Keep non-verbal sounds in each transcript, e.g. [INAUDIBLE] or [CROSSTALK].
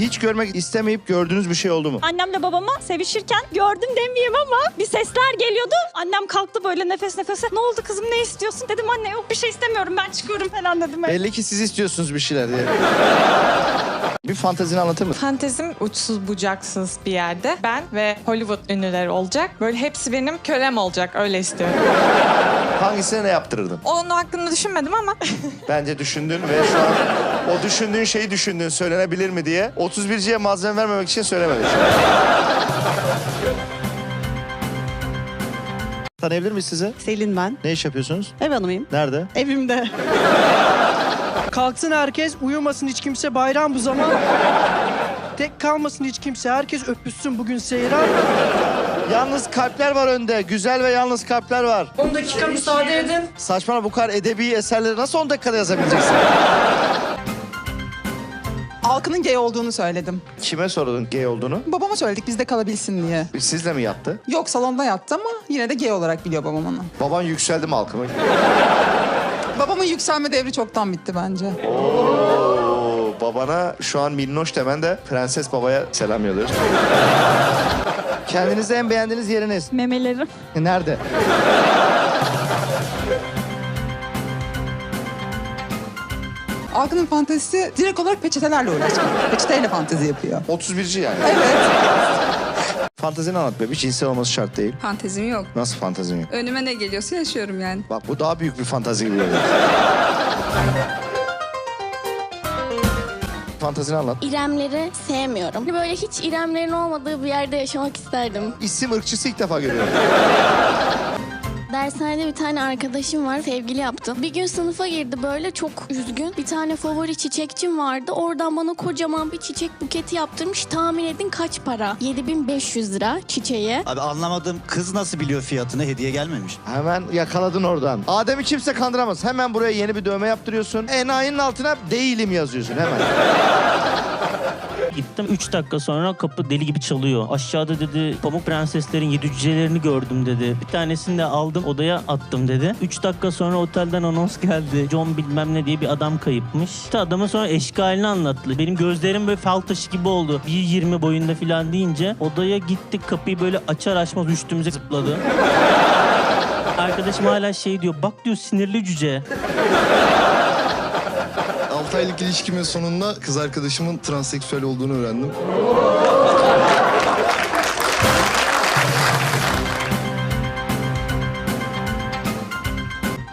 hiç görmek istemeyip gördüğünüz bir şey oldu mu? Annemle babama sevişirken gördüm demeyeyim ama bir sesler geliyordu. Annem kalktı böyle nefes nefese. Ne oldu kızım ne istiyorsun? Dedim anne yok bir şey istemiyorum ben çıkıyorum falan dedim. Belli ki siz istiyorsunuz bir şeyler diye. [LAUGHS] bir fantezini anlatır mısın? Fantezim uçsuz bucaksız bir yerde. Ben ve Hollywood ünlüleri olacak. Böyle hepsi benim kölem olacak. Öyle istiyorum. [LAUGHS] Hangisine ne yaptırırdın? Onun hakkında düşünmedim ama Bence düşündün ve şu an o düşündüğün şeyi düşündün söylenebilir mi diye. 31'ciye malzeme vermemek için söylemedin. [LAUGHS] Tanıyabilir miyiz sizi? Selin ben. Ne iş yapıyorsunuz? Ev hanımıyım. Nerede? Evimde. [LAUGHS] Kalksın herkes, uyumasın hiç kimse bayram bu zaman. Tek kalmasın hiç kimse, herkes öpüşsün bugün seyran. Yalnız kalpler var önde. Güzel ve yalnız kalpler var. 10 dakika müsaade edin. Saçmalama bu kadar edebi eserleri nasıl 10 dakikada yazabileceksin? [LAUGHS] Halkının gay olduğunu söyledim. Kime sordun gay olduğunu? Babama söyledik bizde kalabilsin diye. Sizle mi yattı? Yok salonda yattı ama yine de gay olarak biliyor babam onu. Baban yükseldi mi halkıma? Babamın yükselme devri çoktan bitti bence. Oo, babana şu an minnoş demen de prenses babaya selam yolluyoruz. Kendinizde en beğendiğiniz yeriniz? Memelerim. Nerede? Halkının fantezisi direkt olarak peçetelerle uğraşmak. Peçeteyle fantezi yapıyor. 31'ci yani. Evet. Fantezini anlat be. Bir cinsel olması şart değil. Fantezim yok. Nasıl fantezin yok? Önüme ne geliyorsa yaşıyorum yani. Bak bu daha büyük bir fantazi gibi geliyor. Fantezini anlat. İremleri sevmiyorum. Böyle hiç İremlerin olmadığı bir yerde yaşamak isterdim. İsim ırkçısı ilk defa görüyorum. Dershanede bir tane arkadaşım var, sevgili yaptım. Bir gün sınıfa girdi böyle çok üzgün. Bir tane favori çiçekçim vardı. Oradan bana kocaman bir çiçek buketi yaptırmış. Tahmin edin kaç para? 7500 lira çiçeğe. Abi anlamadım kız nasıl biliyor fiyatını hediye gelmemiş. Hemen yakaladın oradan. Adem'i kimse kandıramaz. Hemen buraya yeni bir dövme yaptırıyorsun. Enayinin altına değilim yazıyorsun hemen. [LAUGHS] Gittim 3 dakika sonra kapı deli gibi çalıyor. Aşağıda dedi pamuk prenseslerin yedi cücelerini gördüm dedi. Bir tanesini de aldım odaya attım dedi. 3 dakika sonra otelden anons geldi. John bilmem ne diye bir adam kayıpmış. İşte adamın sonra eşkalini anlattı. Benim gözlerim böyle fal taşı gibi oldu. 1.20 boyunda falan deyince odaya gittik kapıyı böyle açar açmaz üstümüze zıpladı. Arkadaşım hala şey diyor bak diyor sinirli cüce. 6 aylık ilişkimin sonunda kız arkadaşımın transseksüel olduğunu öğrendim.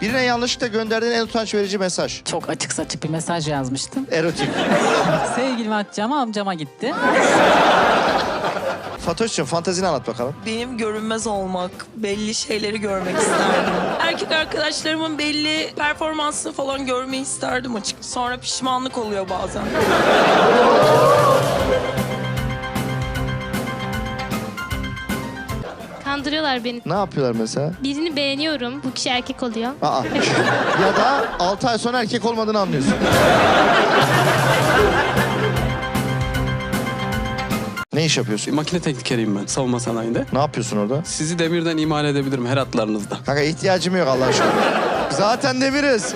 Birine yanlışlıkla gönderdiğin en utanç verici mesaj. Çok açık saçık bir mesaj yazmıştım. Erotik. [LAUGHS] Sevgilimi atacağıma amcama gitti. Fatoş'cum fantezini anlat bakalım. benim görünmez olmak, belli şeyleri görmek isterdim. [LAUGHS] Erkek arkadaşlarımın belli performansını falan görmeyi isterdim açık. Sonra pişmanlık oluyor bazen. Kandırıyorlar beni. Ne yapıyorlar mesela? Birini beğeniyorum. Bu kişi erkek oluyor. Aa. [LAUGHS] ya da 6 ay sonra erkek olmadığını anlıyorsun. [LAUGHS] ne iş yapıyorsun? Makine teknikeriyim ben savunma sanayinde. Ne yapıyorsun orada? Sizi demirden imal edebilirim her hatlarınızda. Kanka ihtiyacım yok Allah aşkına. Zaten demiriz.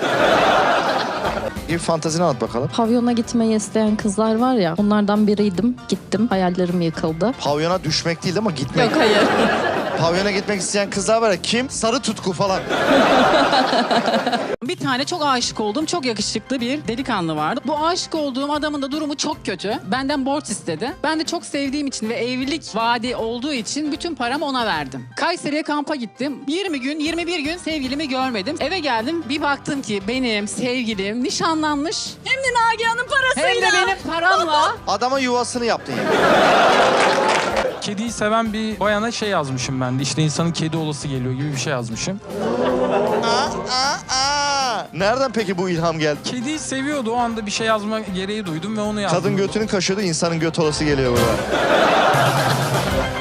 Bir fantezini anlat bakalım. Pavyona gitmeyi isteyen kızlar var ya onlardan biriydim. Gittim hayallerim yıkıldı. Pavyona düşmek değil ama gitmek. Yok hayır. Pavyona gitmek isteyen kızlar var ya kim? Sarı tutku falan. [LAUGHS] Tane çok aşık olduğum çok yakışıklı bir delikanlı vardı. Bu aşık olduğum adamın da durumu çok kötü. Benden borç istedi. Ben de çok sevdiğim için ve evlilik vaadi olduğu için bütün paramı ona verdim. Kayseri'ye kampa gittim. 20 gün 21 gün sevgilimi görmedim. Eve geldim bir baktım ki benim sevgilim nişanlanmış. Hem de Nagihan'ın parasıyla. Hem de benim paramla. [LAUGHS] Adama yuvasını yaptın yani. Kediyi seven bir bayana şey yazmışım ben de. İşte insanın kedi olası geliyor gibi bir şey yazmışım. Nereden peki bu ilham geldi? Kediyi seviyordu o anda bir şey yazma gereği duydum ve onu yazdım. Kadın götünün kaşıyordu, insanın göt olası geliyor burada. [LAUGHS]